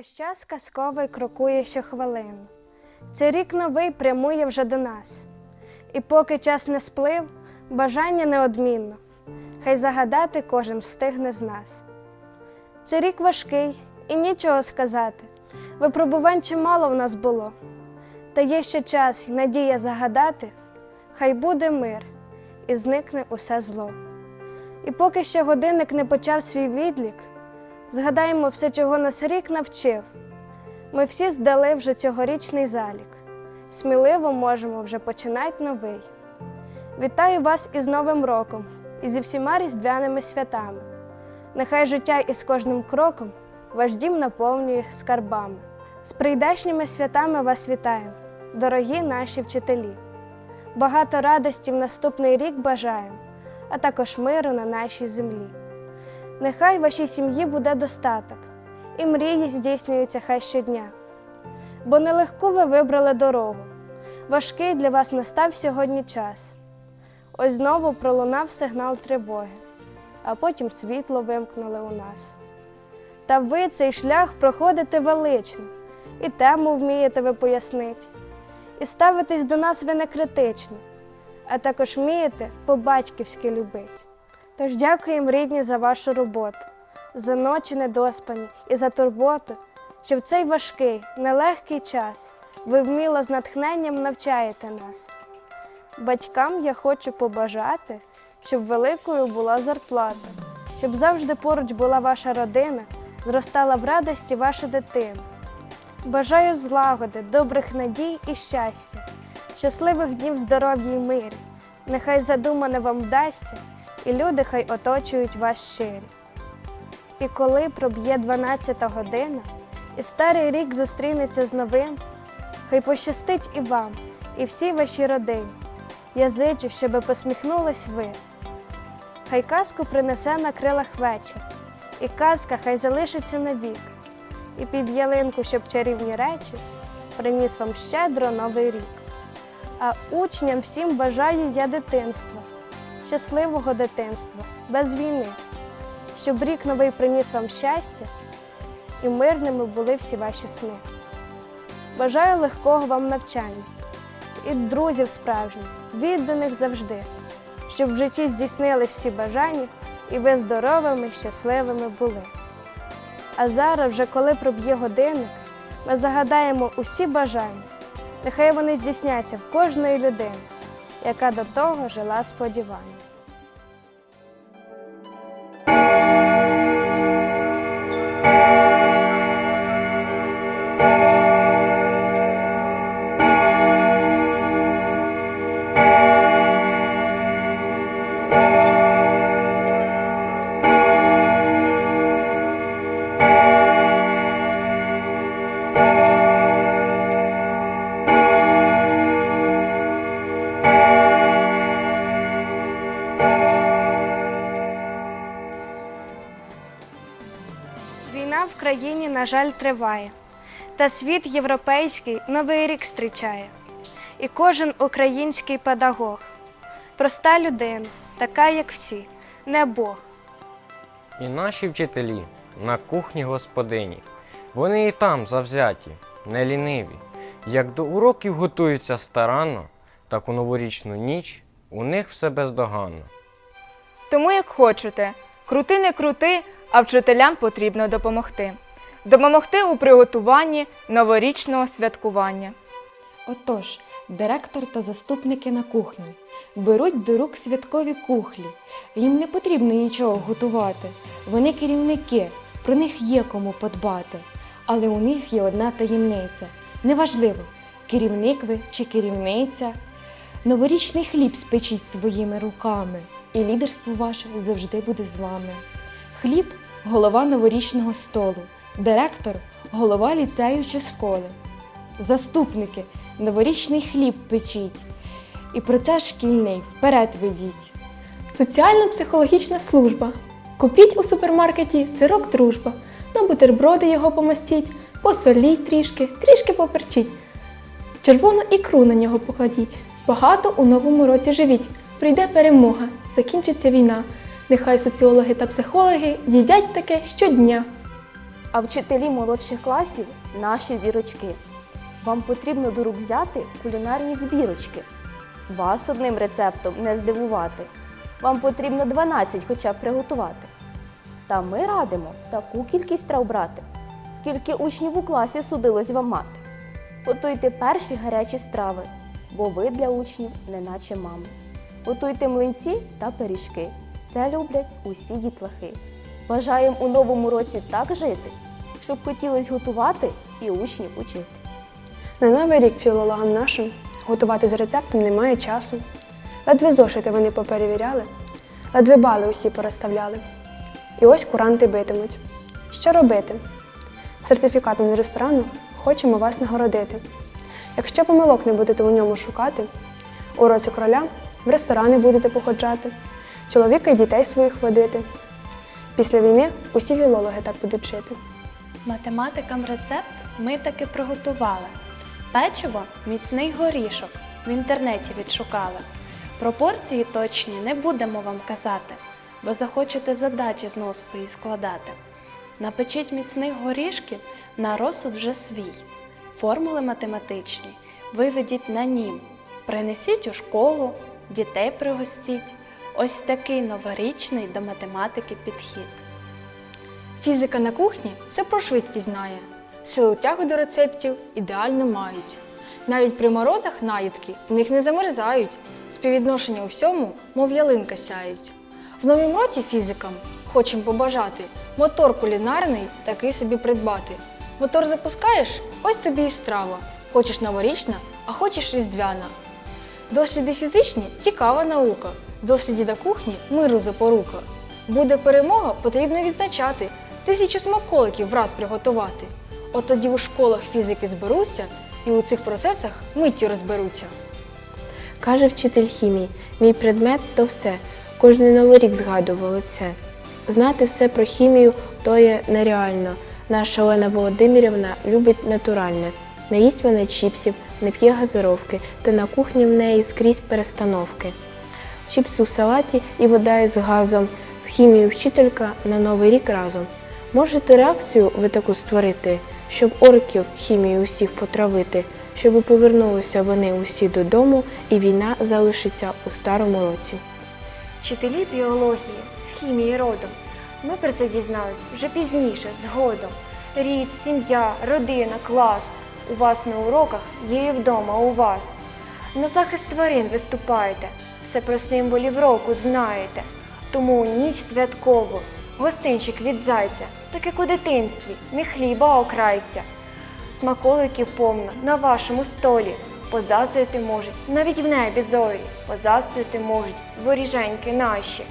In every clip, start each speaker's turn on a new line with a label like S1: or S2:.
S1: Ось час казковий крокує щохвилину. Цей рік новий прямує вже до нас. І поки час не сплив, бажання неодмінно, хай загадати кожен встигне з нас. Цей рік важкий і нічого сказати. Випробувань чимало в нас було. Та є ще час і надія загадати, хай буде мир і зникне усе зло. І поки ще годинник не почав свій відлік, згадаємо все, чого нас рік навчив. Ми всі здали вже цьогорічний залік. Сміливо можемо вже починати новий. Вітаю вас із Новим роком і зі всіма різдвяними святами. Нехай життя із кожним кроком ваш дім наповнює скарбами. З прийдешніми святами вас вітаємо, дорогі наші вчителі. Багато радості в наступний рік бажаємо, а також миру на нашій землі. Нехай вашій сім'ї буде достаток, і мрії здійснюються хай щодня. Бо нелегку ви вибрали дорогу, важкий для вас настав сьогодні час. Ось знову пролунав сигнал тривоги, а потім світло вимкнули у нас. Та ви цей шлях проходите велично, і тему вмієте ви пояснити, і ставитесь до нас ви не критично, а також вмієте по-батьківськи любити. Тож дякуємо рідні за вашу роботу, за ночі недоспані і за турботу, що в цей важкий, нелегкий час ви вміло з натхненням навчаєте нас. Батькам я хочу побажати, щоб великою була зарплата, щоб завжди поруч була ваша родина, зростала в радості ваша дитина. Бажаю злагоди, добрих надій і щастя, щасливих днів здоров'я і мирі. Нехай задумане вам вдасться, і люди хай оточують вас щирі. І коли проб'є 12 година, і старий рік зустрінеться з новим, хай пощастить і вам, і всій вашій родині. Я зичу, щоби посміхнулись ви. Хай казку принесе на крилах вечір, і казка хай залишиться навік, і під ялинку, щоб чарівні речі, приніс вам щедро новий рік. А учням всім бажаю я дитинства, щасливого дитинства, без війни, щоб рік новий приніс вам щастя, і мирними були всі ваші сни. Бажаю легкого вам навчання і друзів справжніх, відданих завжди, щоб в житті здійснились всі бажання, і ви здоровими, щасливими були. А зараз, вже коли проб'є годинник, ми загадаємо усі бажання, нехай вони здійсняться в кожної людини, яка до того жила сподіванням. Війна в країні, на жаль, триває, та світ європейський новий рік зустрічає. І кожен український педагог, проста людина, така, як всі, не Бог.
S2: І наші вчителі на кухні господині. Вони і там завзяті, не ліниві. Як до уроків готуються старанно, так у новорічну ніч у них все бездоганно.
S3: Тому як хочете, крути не крути, а вчителям потрібно допомогти. Допомогти у приготуванні новорічного святкування.
S4: Отож, директор та заступники на кухні беруть до рук святкові кухлі. Їм не потрібно нічого готувати. Вони керівники, про них є кому подбати. Але у них є одна таємниця. Неважливо, керівник ви чи керівниця. Новорічний хліб спечіть своїми руками, і лідерство ваше завжди буде з вами. Хліб голова новорічного столу, директор голова ліцею чи школи. Заступники, новорічний хліб печіть, і процес шкільний вперед ведіть.
S5: Соціально-психологічна служба. Купіть у супермаркеті сирок дружба. На бутерброди його помастіть, посоліть трішки, трішки поперчіть. Червону ікру на нього покладіть. Багато у новому році живіть. Прийде перемога, закінчиться війна. Нехай соціологи та психологи їдять таке щодня.
S6: А вчителі молодших класів наші зірочки. Вам потрібно до рук взяти кулінарні збірочки. Вас одним рецептом не здивувати. Вам потрібно 12 хоча б приготувати. Та ми радимо таку кількість страв брати, скільки учнів у класі судилось вам мати. Готуйте перші гарячі страви, бо ви для учнів неначе мами. Готуйте млинці та пиріжки. Це люблять усі дітлахи. Бажаємо у новому році так жити, щоб хотілось готувати і учнів учити.
S1: На новий рік філологам нашим готувати з рецептом немає часу. Ледве зошити вони поперевіряли, ледве бали усі порозставляли. І ось куранти битимуть. Що робити? Сертифікатом з ресторану хочемо вас нагородити. Якщо помилок не будете у ньому шукати, у році короля в ресторани будете походжати, чоловіка і дітей своїх водити. Після війни усі філологи так будуть жити.
S7: Математикам рецепт ми таки приготували. Печиво міцний горішок в інтернеті відшукали. Пропорції точні не будемо вам казати, бо захочете задачі знов свої складати. Напечіть міцних горішків на розсуд вже свій. Формули математичні виведіть на нім. Принесіть у школу, дітей пригостіть. Ось такий новорічний до математики підхід.
S8: Фізика на кухні все про швидкість знає. Силу тяги до рецептів ідеально мають. Навіть при морозах наїдки в них не замерзають. Співвідношення у всьому, мов ялинка сяють. В новім році фізикам хочемо побажати мотор кулінарний такий собі придбати. Мотор запускаєш, ось тобі і страва. Хочеш новорічна, а хочеш різдвяна. Досліди фізичні цікава наука. Досліді на кухні миру запорука. Буде перемога, потрібно відзначати. Тисячу смаколиків враз приготувати. От тоді у школах фізики зберуться і у цих процесах миттю розберуться.
S9: Каже вчитель хімії, мій предмет то все. Кожний новий рік згадували це. Знати все про хімію то є нереально. Наша Олена Володимирівна любить натуральне. Не їсть вона чіпсів, не п'є газировки, та на кухні в неї скрізь перестановки. Чіпси у салаті і вода із газом. З хімією вчителька на новий рік разом. Можете реакцію ви таку створити, щоб орків хімію усіх потравити, щоб повернулися вони усі додому, і війна залишиться у старому році.
S10: Вчителі біології з хімії родом. Ми про це дізнались вже пізніше, згодом. Рід, сім'я, родина, клас. У вас на уроках є і вдома у вас. На захист тварин виступаєте, все про символів року знаєте. Тому ніч святкову, гостинчик від зайця, так як у дитинстві, не хліба окрайця. Смаколиків повно на вашому столі. Позаздрити можуть навіть в небі зорі, позаздрити можуть воріженьки наші,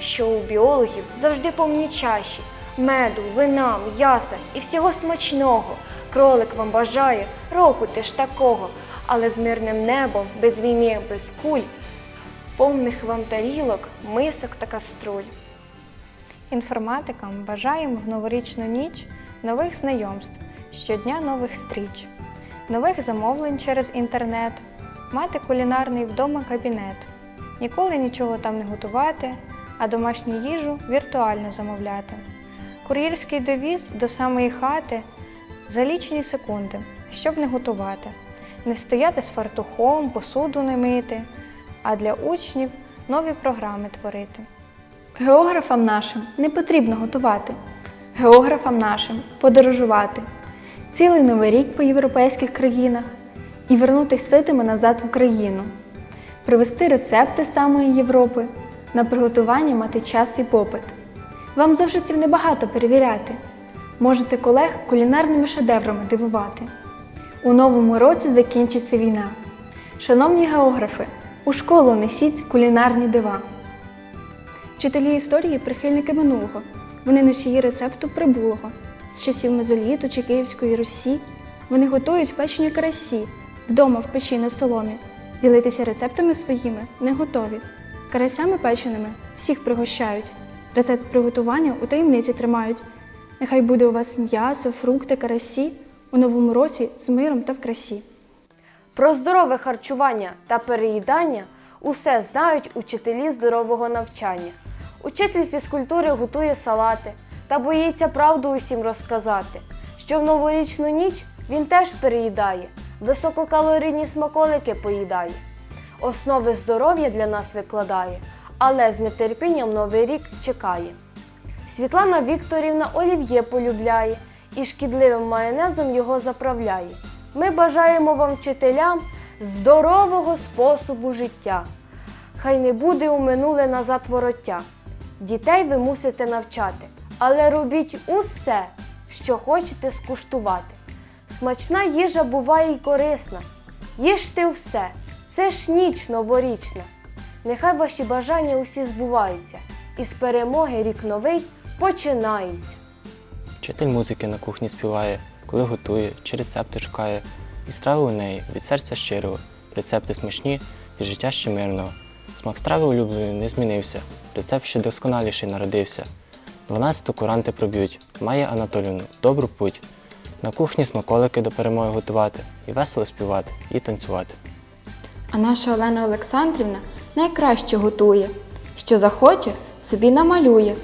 S10: що у біологів завжди повні чаші, меду, вина, м'яса і всього смачного. Кролик вам бажає року теж такого, але з мирним небом, без війни, без куль, повних вам тарілок, мисок та каструль.
S1: Інформатикам бажаємо в новорічну ніч нових знайомств, щодня нових стріч, нових замовлень через інтернет, мати кулінарний вдома кабінет, ніколи нічого там не готувати, а домашню їжу віртуально замовляти. Кур'єрський довіз до самої хати за лічені секунди, щоб не готувати, не стояти з фартухом, посуду не мити, а для учнів нові програми творити.
S5: Географам нашим не потрібно готувати. Географам нашим подорожувати. Цілий новий рік по європейських країнах і вернутись ситими назад в Україну. Привезти рецепти самої Європи, на приготування мати час і попит. Вам зошитів небагато перевіряти. Можете колег кулінарними шедеврами дивувати. У новому році закінчиться війна. Шановні географи, у школу несіть кулінарні дива. Вчителі історії прихильники минулого. Вони носії рецепту прибулого. З часів Мезоліту чи Київської Русі. Вони готують печені карасі вдома в печі на соломі. Ділитися рецептами своїми не готові. Карасями печеними всіх пригощають. Рецепт приготування у таємниці тримають. Нехай буде у вас м'ясо, фрукти, карасі у новому році з миром та в красі.
S11: Про здорове харчування та переїдання усе знають учителі здорового навчання. Учитель фізкультури готує салати, та боїться правду усім розказати, що в новорічну ніч він теж переїдає, висококалорійні смаколики поїдає, основи здоров'я для нас викладає, але з нетерпінням новий рік чекає. Світлана Вікторівна олів'є полюбляє і шкідливим майонезом його заправляє. Ми бажаємо вам, вчителям, здорового способу життя. Хай не буде у минуле назад вороття. Дітей ви мусите навчати, але робіть усе, що хочете скуштувати. Смачна їжа буває й корисна. Їжте все, це ж ніч новорічна. Нехай ваші бажання усі збуваються, і з перемоги рік новий починається.
S12: Вчитель музики на кухні співає, коли готує чи рецепти шукає. І страви у неї від серця щирого, рецепти смачні і життя ще мирного. Смак страви улюбленої не змінився, рецепт ще досконаліший народився. Дванадцяту куранти проб'ють, має Анатолівну добру путь. На кухні смаколики до перемоги готувати, і весело співати, і танцювати.
S13: А наша Олена Олександрівна найкраще готує. Що захоче, собі намалює,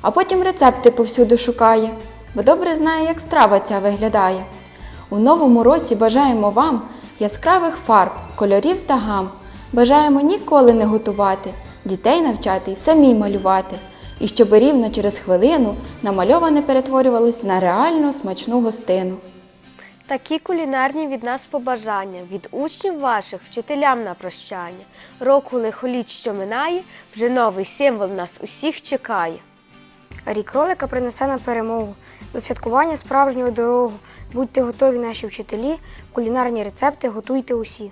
S13: а потім рецепти повсюди шукає, бо добре знає, як страва ця виглядає. У новому році бажаємо вам яскравих фарб, кольорів та гам. Бажаємо ніколи не готувати, дітей навчати й самі малювати. І щоб рівно через хвилину намальоване перетворювалось на реально смачну гостину.
S14: Такі кулінарні від нас побажання, від учнів ваших, вчителям на прощання. Року лихоліт, що минає, вже новий символ нас усіх чекає.
S15: Рік ролика принесе нам перемогу. До святкування справжнього дорогу. Будьте готові, наші вчителі, кулінарні рецепти готуйте усі.